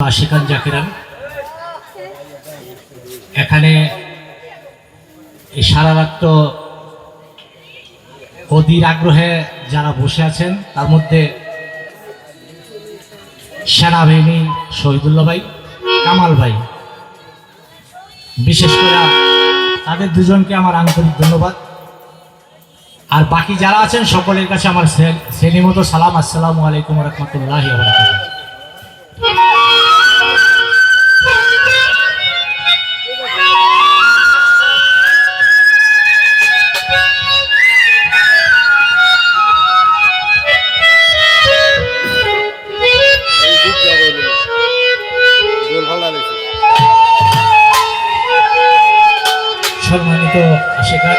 আশিকান জাকিরান। এখানে সারা রাত তো অধীর আগ্রহে যারা বসে আছেন, তার মধ্যে সেনাবাহিনী শহীদুল্লাহ ভাই, কামাল ভাই। বিশেষ করে তাদের দুজনকে আমার আন্তরিক ধন্যবাদ। আর বাকি যারা আছেন, সকলের কাছে আমার শ্রেণীমতো সালাম। আসসালামু আলাইকুম রহমতুল্লাহ আশেখান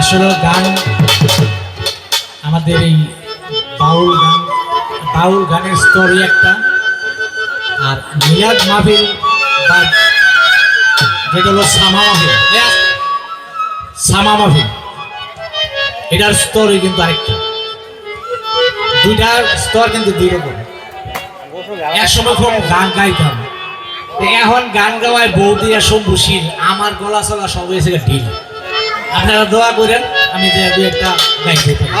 আসলে গান, আমাদের এই বাউল গান, বাউল গানের স্তরই একটা, আর মিলাদ মাহফিল বা যেটা হলো সামা মাহফিল এ সামা মাহফিল, এটার স্তরই কিন্তু আরেকটা। দুইটার স্তর কিন্তু দুই রকম। এক খুব গান গাইতাম। এখন গান গাওয়ায় বৌদি আর শম্ভুশীল আমার গলা চলা সব হয়েছে ঢিল। আপনারা দোয়া করেন, আমি একটা গাইতে পারি।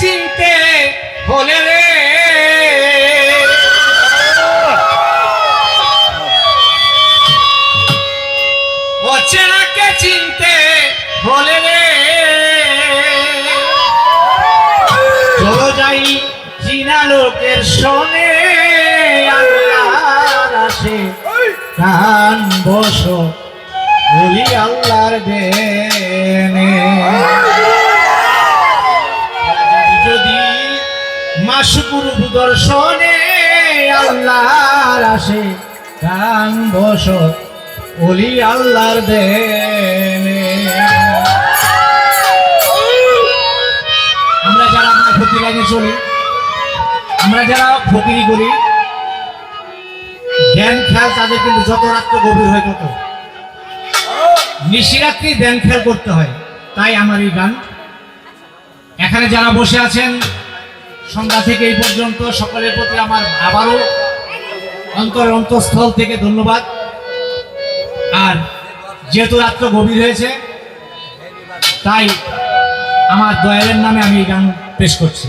চিনতে হলে রে। অচেনাকে চিনতে হলে রে। চলো যাই চিনা লোকের শোনে আসে কান বসো। বলি আল্লাহর দেনে। মাসগুরু দর্শনে আল্লাহর আসে কান বস ওলি আল্লাহর দেনে। আমরা যারা আমরা লাইনে চলি, আমরা যারা ফকিরি করি, ধ্যান খেয়াল তাদের কিন্তু যত রাত্র গভীর হয় তত। নিশিরাত্রি ধ্যান খেয়াল করতে হয়, তাই আমার এই গান। এখানে যারা বসে আছেন সন্ধ্যা থেকে এই পর্যন্ত সকলের প্রতি আমার আবারও অন্তরের অন্তঃস্থল থেকে ধন্যবাদ। আর যেহেতু রাত্র গভীর হয়েছে, তাই আমার দয়ালের নামে আমি এই গান পেশ করছি।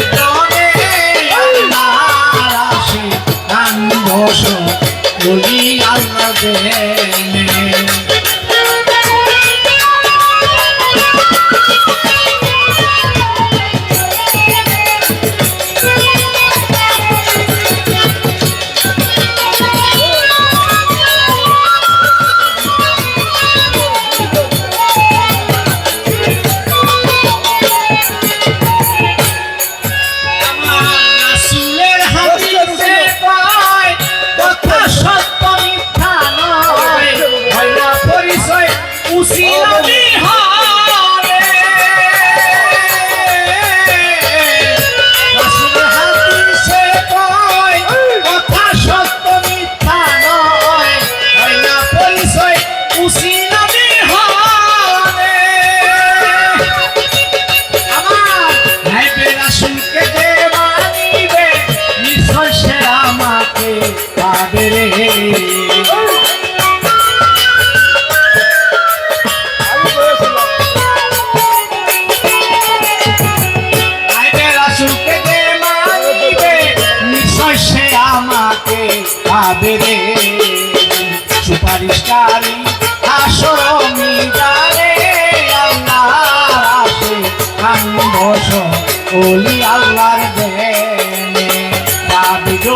Yeah. শিকারী আসমি জানে আল্লাহতে কান বস ওলি আল্লাহর দেনে। রাবিজো